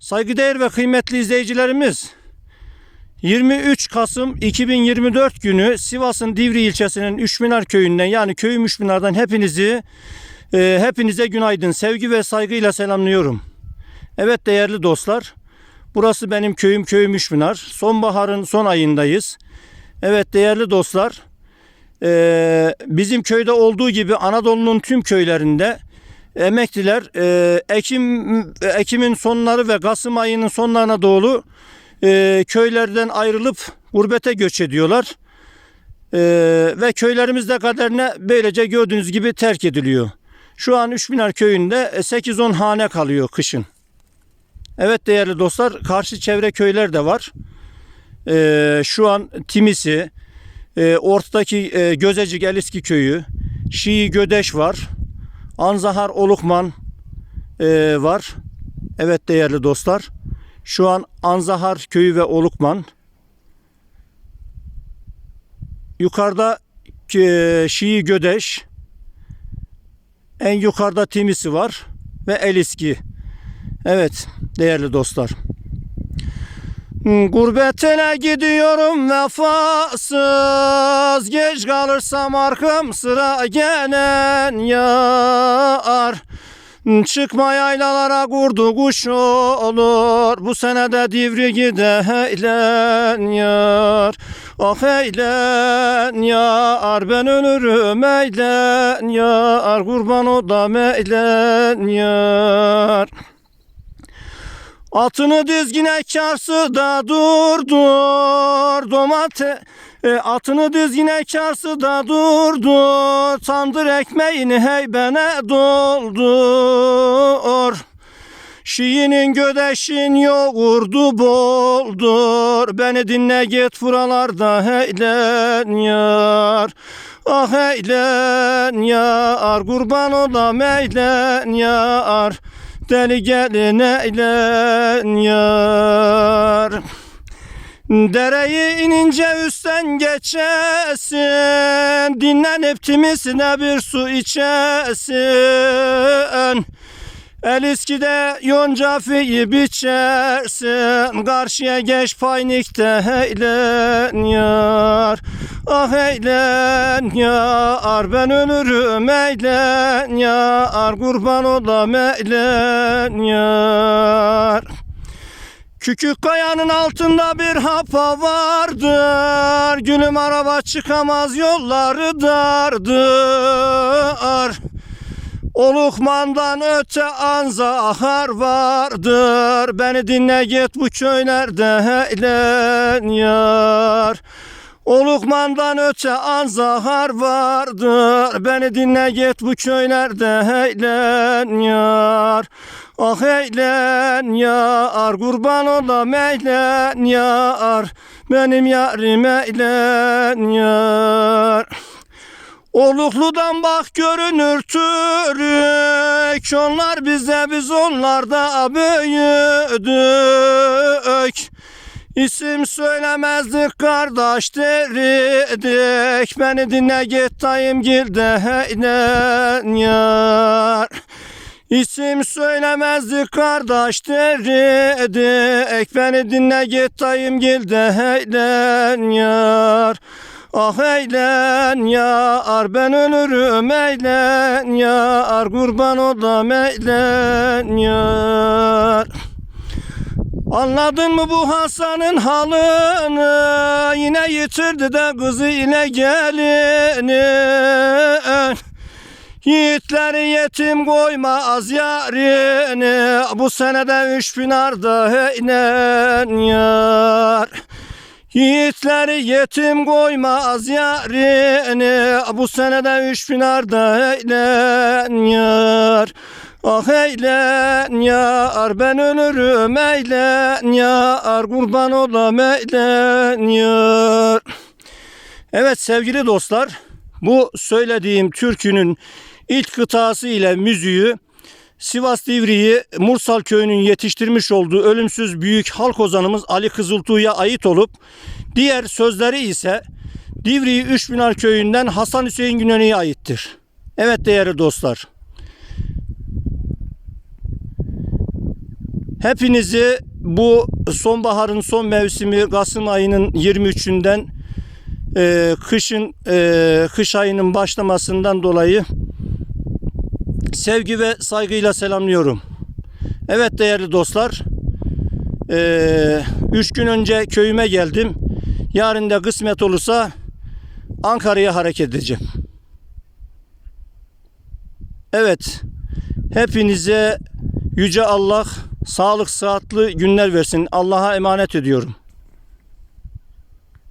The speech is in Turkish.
Saygıdeğer ve kıymetli izleyicilerimiz 23 Kasım 2024 günü Sivas'ın Divri ilçesinin Üçminar köyünden yani köyüm Üçminar'dan hepinizi e, hepinize günaydın sevgi ve saygıyla selamlıyorum. Evet değerli dostlar burası benim köyüm köyüm Üçminar. Sonbaharın son ayındayız. Evet değerli dostlar e, bizim köyde olduğu gibi Anadolu'nun tüm köylerinde emekliler e, Ekim Ekim'in sonları ve Kasım ayının sonlarına doğru e, köylerden ayrılıp gurbete göç ediyorlar. E, ve köylerimizde kaderine böylece gördüğünüz gibi terk ediliyor. Şu an Üçbiner köyünde 8-10 hane kalıyor kışın. Evet değerli dostlar karşı çevre köyler de var. E, şu an Timisi, e, ortadaki e, Gözecik Eliski köyü, Şii Gödeş var. Anzahar Olukman e, var. Evet değerli dostlar. Şu an Anzahar köyü ve Olukman. Yukarıda e, Şii Gödeş. En yukarıda Timisi var ve Eliski. Evet değerli dostlar. Gurbetine gidiyorum vefasız. Geç kalırsam arkam sıra gelen yar. Çıkma yaylalara kurdu kuş olur. Bu senede divri gide heylen yar. Ah eylen yar Ben ölürüm eylen yar. Kurban odam eylen yar Atını dizgine karsı da durdur domate e, atını dizgine karsı da durdur Tandır ekmeğini heybene doldur. Şiinin gödeşin yoğurdu boldur. Beni dinle git buralarda heylen yar. Ah heylen yar. Kurban olam eylen yar Deli gelin eylen yar. Dereyi inince üstten geçesin. Dinlenip timisine bir su içesin El iskide yonca fiyi biçersin Karşıya geç paynikte heylen yar. Ah eylen yar Ben ölürüm eylen yar. Kurban olam eylen yar. Kükük kayanın altında bir hapa vardır Gülüm araba çıkamaz yolları dardır Olukmandan öte anzahar vardır. Beni dinle git bu köylerde heylen yar. Olukmandan öte anzahar vardır. Beni dinle git bu köylerde heylen yar. Ah eylen yar kurban olam eylen yar. Benim yarim eylen yar Olukludan bak görünür Türk. Onlar bize biz onlarda büyüdük. İsim söylemezdik kardeş derdik Beni dinle git dayım gilde heylen yar. İsim söylemezdik kardeş derdik Beni dinle git dayım gilde heylen yar Ah eylen yar ben ölürüm eylen yar Kurban olam eylen yar. Anladın mı bu Hasan'ın halını? Yine yitirdi de kızı ile gelini. Yiğitleri yetim koyma az yarini. Bu senede üç bin arda heylen yar Yiğitleri yetim koyma az yarini Bu senede üç bin arda heylen yar. Ah eylen yar ben ölürüm eylen yar Kurban olam eylen yar. Evet sevgili dostlar bu söylediğim türkünün ilk kıtası ile müziği Sivas Divriği Mursal Köyü'nün yetiştirmiş olduğu ölümsüz büyük halk ozanımız Ali Kızıltuğ'ya ait olup diğer sözleri ise Divriği Üçbinar Köyü'nden Hasan Hüseyin Güneni'ye aittir. Evet değerli dostlar. Hepinizi bu sonbaharın son mevsimi Kasım ayının 23'ünden e, kışın e, kış ayının başlamasından dolayı sevgi ve saygıyla selamlıyorum. Evet değerli dostlar. e, üç gün önce köyüme geldim. Yarın da kısmet olursa Ankara'ya hareket edeceğim. Evet. Hepinize Yüce Allah sağlık sıhhatli günler versin. Allah'a emanet ediyorum.